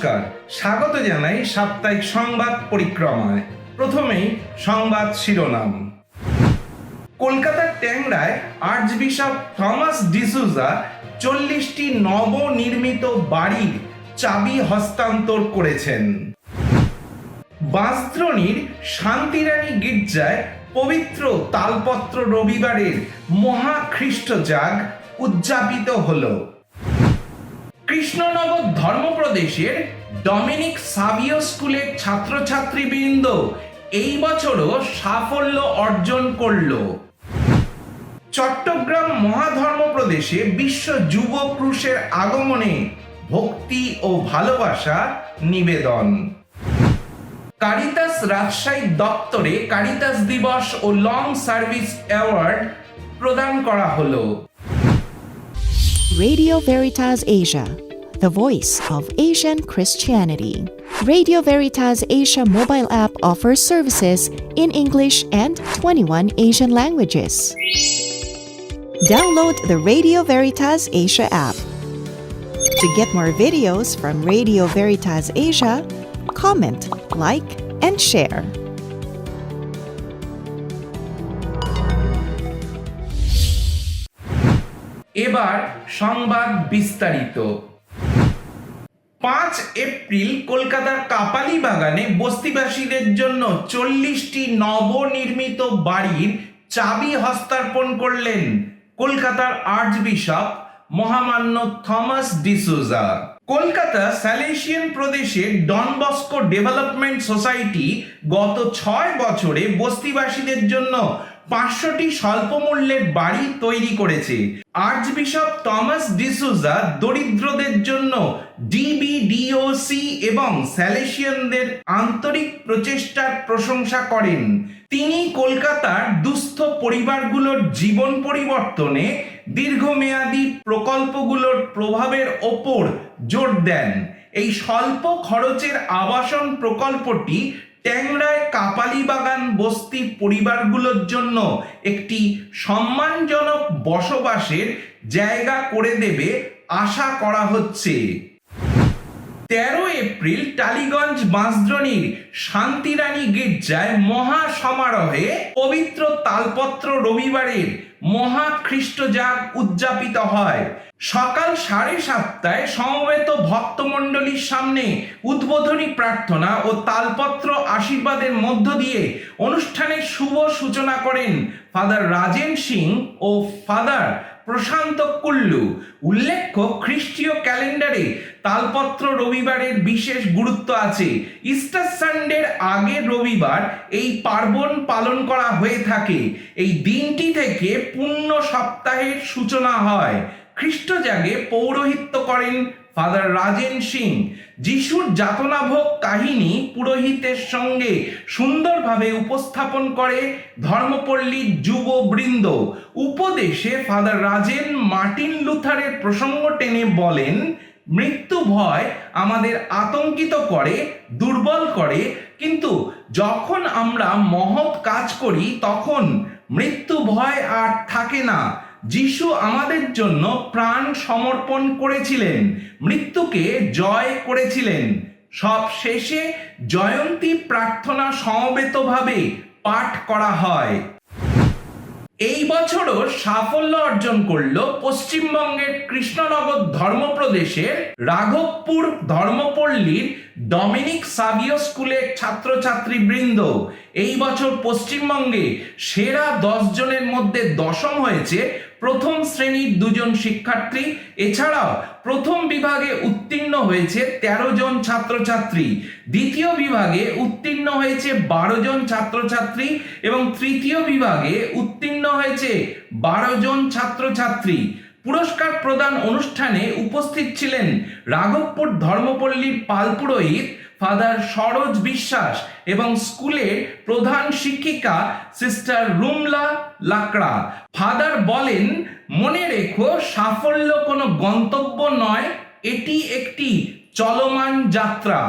নমস্কার। স্বাগত জানাই সাপ্তাহিক সংবাদ পরিক্রমায়। প্রথমেই সংবাদ শিরোনাম। কলকাতার ট্যাংরায় আর্চ বিশপ থমাস ডিসুজা চল্লিশটি নবনির্মিত বাড়ির চাবি হস্তান্তর করেছেন। বাঁশদ্রোণীর শান্তিরানী গির্জায় পবিত্র তালপত্র রবিবারের মহাখ্রিস্টজাগ উদযাপিত হলো। কৃষ্ণনগর ধর্মপ্রদেশের ডমিনিক সাবিও স্কুলের ছাত্রছাত্রীবৃন্দ এই বছরও সাফল্য অর্জন করল। চট্টগ্রাম মহাধর্মপ্রদেশে বিশ্ব যুব ক্রুশের আগমনে ভক্তি ও ভালোবাসা নিবেদন। কারিতাস রাজশাহী দপ্তরে কারিতাস দিবস ও লং সার্ভিস অ্যাওয়ার্ড প্রদান করা হলো। Radio Veritas Asia, the voice of Asian Christianity. Radio Veritas Asia mobile app offers services in English and 21 Asian languages. Download the Radio Veritas Asia app. To get more videos from Radio Veritas Asia, comment, like, and share. এবার সংবাদ বিস্তারিত। পাঁচ April কলকাতার কাপালি বাগানে বস্তিবাসীদের জন্য চল্লিশটি নবনির্মিত বাড়ির চাবি হস্তার্পণ করলেন কলকাতার আর্চ বিশপ মহামান্য থমাস ডিসোজা কলকাতা স্যালেশিয়ান প্রদেশের ডনবস্কো ডেভেলপমেন্ট সোসাইটি গত ছয় বছরে বস্তিবাসীদের জন্য পাঁচশোটি স্বল্প মূল্যের বাড়ি তৈরি করেছে। আর্চ বিশপ থমাস ডিসুজা দরিদ্রদের জন্য ডিবিডিওসি এবং স্যালেশিয়ানদের আন্তরিক প্রচেষ্টার প্রশংসা করেন। তিনি কলকাতার দুস্থ পরিবারগুলোর জীবন পরিবর্তনে দীর্ঘমেয়াদী প্রকল্পগুলোর প্রভাবের ওপর জোর দেন। এই স্বল্প খরচের আবাসন প্রকল্পটি ট্যাংরায় কাপালি বাগান বস্তি পরিবারগুলোর জন্য একটি সম্মানজনক বসবাসের জায়গা করে দেবে আশা করা হচ্ছে। তেরো এপ্রিল টালিগঞ্জ বাঁশদ্রণীর শান্তিরানী গির্জায় মহা সমারোহে পবিত্র তালপত্র রবিবারের মহা খ্রিস্টজাগ উদযাপিত হয়। সকাল সাড়ে সাতটায় সমবেত ভক্তমণ্ডলীর সামনে উদ্বোধনী প্রার্থনা ও তালপত্র আশীর্বাদের মধ্য দিয়ে অনুষ্ঠানের শুভ সূচনা করেন ফাদার রাজেন সিং ও ফাদার প্রশান্ত কুল্লু উল্লেখ্য, খ্রিস্টীয় ক্যালেন্ডারে তালপত্র রবিবারের বিশেষ গুরুত্ব আছে। ইস্টার সানডের আগের রবিবার এই পার্বণ পালন করা হয়ে থাকে। এই দিনটি থেকে পূর্ণ সপ্তাহের সূচনা হয়। খ্রিস্টজাগে পৌরোহিত্য করেন ফাদার রাজেন সিং যিশুর যাতনাভোগ কাহিনী পুরোহিতের সঙ্গে সুন্দরভাবে উপস্থাপন করে ধর্মপল্লীর যুববৃন্দ। উপদেশে ফাদার রাজেন মার্টিন লুথারের প্রসঙ্গ টেনে বলেন, মৃত্যু ভয় আমাদের আতঙ্কিত করে, দুর্বল করে, কিন্তু যখন আমরা মহৎ কাজ করি, তখন মৃত্যু ভয় আর থাকে না। যিশু আমাদের জন্য প্রাণ সমর্পণ করেছিলেন, মৃত্যুকে জয় করেছিলেন। সব শেষে জয়ন্তী প্রার্থনা সমবেতভাবে পাঠ করা হয়। এই বছরও সাফল্য অর্জন করল পশ্চিমবঙ্গের কৃষ্ণনগর ধর্মপ্রদেশের রাঘবপুর ধর্মপল্লীর ডমিনিক সাবিও স্কুলের ছাত্রছাত্রী বৃন্দ এই বছর পশ্চিমবঙ্গে সেরা দশ জনের মধ্যে দশম হয়েছে প্রথম শ্রেণির দুজন শিক্ষার্থী। এছাড়াও প্রথম বিভাগে উত্তীর্ণ হয়েছে ১৩ জন ছাত্রছাত্রী। দ্বিতীয় বিভাগে উত্তীর্ণ হয়েছে বারো জন ছাত্রছাত্রী এবং তৃতীয় বিভাগে উত্তীর্ণ হয়েছে বারো জন ছাত্রছাত্রী। পুরস্কার প্রদান অনুষ্ঠানে উপস্থিত ছিলেন রাঘবপুর ধর্মপল্লীর পালপুরোহিত ফাদার সরোজ বিশ্বাস এবং স্কুলের প্রধান শিক্ষিকা সিস্টার রুমলা লাকড়া ফাদার বলেন, মনে রেখো, সাফল্য কোনো গন্তব্য নয়, এটি একটি চলমান যাত্রা।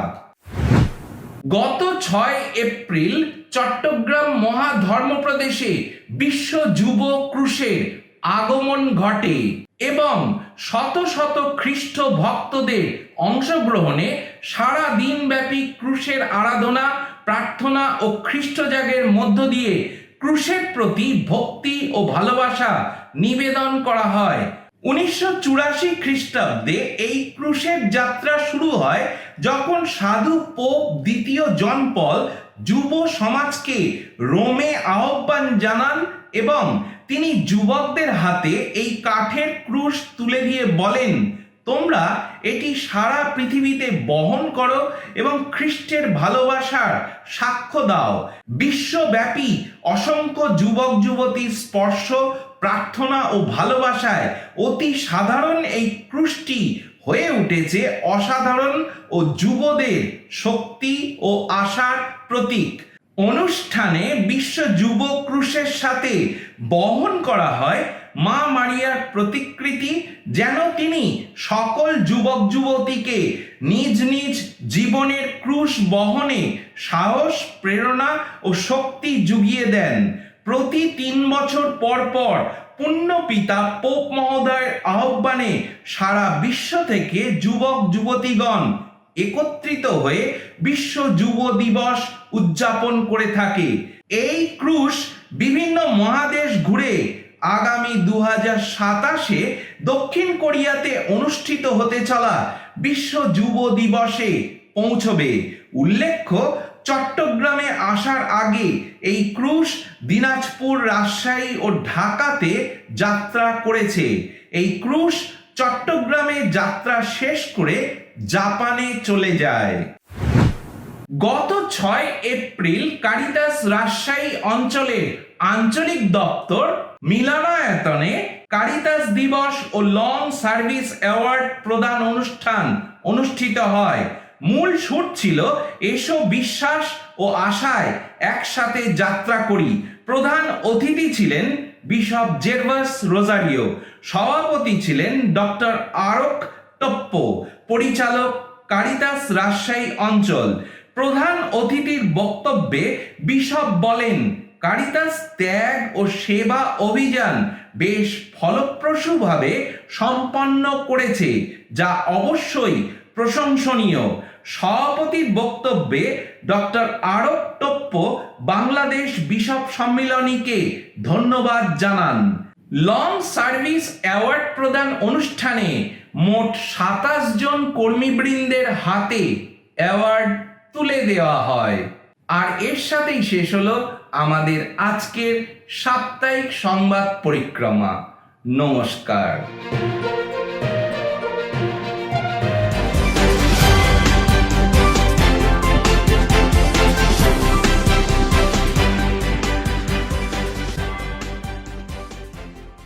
গত ছয় এপ্রিল চট্টগ্রাম মহাধর্মপ্রদেশে বিশ্ব যুব ক্রুশের আগমন ঘটে এবং শত শত খ্রিস্ট ভক্তদের অংশগ্রহণে সারা দিনব্যাপী ক্রুশের আরাধনা, প্রার্থনা ও খ্রিস্টজাগের মধ্য দিয়ে ক্রুশের প্রতি ভক্তি ও ভালোবাসা নিবেদন করা হয়। উনিশশো চুরাশি খ্রিস্টাব্দে এই ক্রুশের যাত্রা শুরু হয় যখন সাধু পোপ দ্বিতীয় জন পল যুব সমাজকে রোমে আহ্বান জানান এবং তিনি যুবকদের হাতে এই কাঠের ক্রুশ তুলে দিয়ে বলেন, তোমরা এটি সারা পৃথিবীতে বহন করো এবং খ্রিস্টের ভালোবাসার সাক্ষ্য দাও। বিশ্বব্যাপী অসংখ্য যুবক যুবতীর স্পর্শ, প্রার্থনা ও ভালোবাসায় অতি সাধারণ এই ক্রুশটি হয়ে উঠেছে অসাধারণ ও যুবদের শক্তি ও আশার প্রতীক। অনুষ্ঠানে বিশ্ব যুব ক্রুশের সাথে বহন করা হয় মা মারিয়ার প্রতিকৃতি যেন তিনি সকল যুবক যুবতীকে নিজ নিজ জীবনের ক্রুশ বহনে সাহস, প্রেরণা ও শক্তি জুগিয়ে দেন। প্রতি তিন বছর পর পর পুণ্য পিতা পোপ মহোদয়ের আহ্বানে সারা বিশ্ব থেকে যুবক যুবতীগণ একত্রিত হয়ে বিশ্ব যুব দিবস উদযাপন করে থাকে। এই ক্রুশ বিভিন্ন মহাদেশ ঘুরে আগামী দু সাতাশে দক্ষিণ কোরিয়াতে অনুষ্ঠিত হতে চলা বিশ্ব যুব দিবসে পৌঁছবে। উল্লেখ্য, চট্টগ্রামে আসার আগে এই ক্রুশ দিনাজপুর, রাজশাহী ও ঢাকাতে যাত্রা করেছে। এই ক্রুশ চট্টগ্রামে যাত্রা শেষ করে জাপানে চলে যায়। গত ছয় এপ্রিল কারিতাস রাজশাহী অঞ্চলের আঞ্চলিক দপ্তর মিলনায়তনে কারিতাস দিবস ও লং সার্ভিস অ্যাওয়ার্ড প্রদান অনুষ্ঠান অনুষ্ঠিত হয়। মূল সুর ছিল, এসো বিশ্বাস ও আশায় একসাথে যাত্রা করি। প্রধান অতিথি ছিলেন বিশপ জেরভাস রোজারিও। সভাপতি ছিলেন ডক্টর আরক টপ্প। পরিচালক কারিতাস রাজশাহী অঞ্চল। প্রধান অতিথির বক্তব্যে বিশপ বলেন কারিতাস ত্যাগ ও সেবা অভিযান বেশ ফলপ্রসূভাবে সম্পন্ন করেছে, যা অবশ্যই প্রশংসনীয়। সভাপতির বক্তব্যে ডক্টর আরব টপ্প, বাংলাদেশ বিশপ সম্মিলনীকে ধন্যবাদ জানান। লং সার্ভিস অ্যাওয়ার্ড প্রদান অনুষ্ঠানে মোট সাতাশ জন কর্মীবৃন্দের হাতে অ্যাওয়ার্ড তুলে দেওয়া হয়। আর এর সাথেই শেষ হলো আমাদের আজকের সাপ্তাহিক সংবাদ পরিক্রমা। নমস্কার।